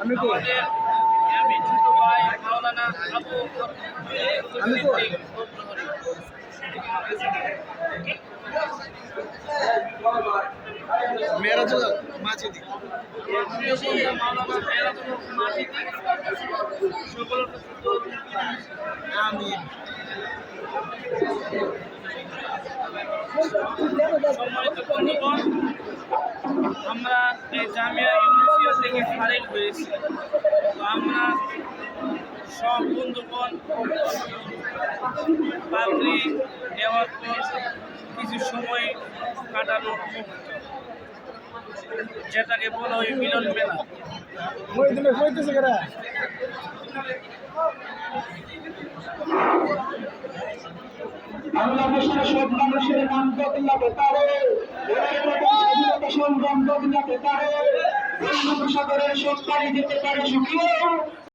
আমি তো আমি ছোট ভাই মাওলানা আবু আমি তো Thank you. ফেরাদুল মাজিদি সকল আমিন। সম্মানিত আমরা এই জামিয়া ইউনিভার্সিটি থেকে ফারিক হয়েছি। তো আমরা সব বন্ধুগণ পাত্রী দেওয়ার পর কিছু সময় কাটানোর মুহূর্ত। যেটাকে বলা হয় মিলন মেলা। বাংলাদেশের সব মানুষের নাম বদলা বেতারে। বঙ্গোপসাগরের সব পাড়ি যেতে পারে সুখী।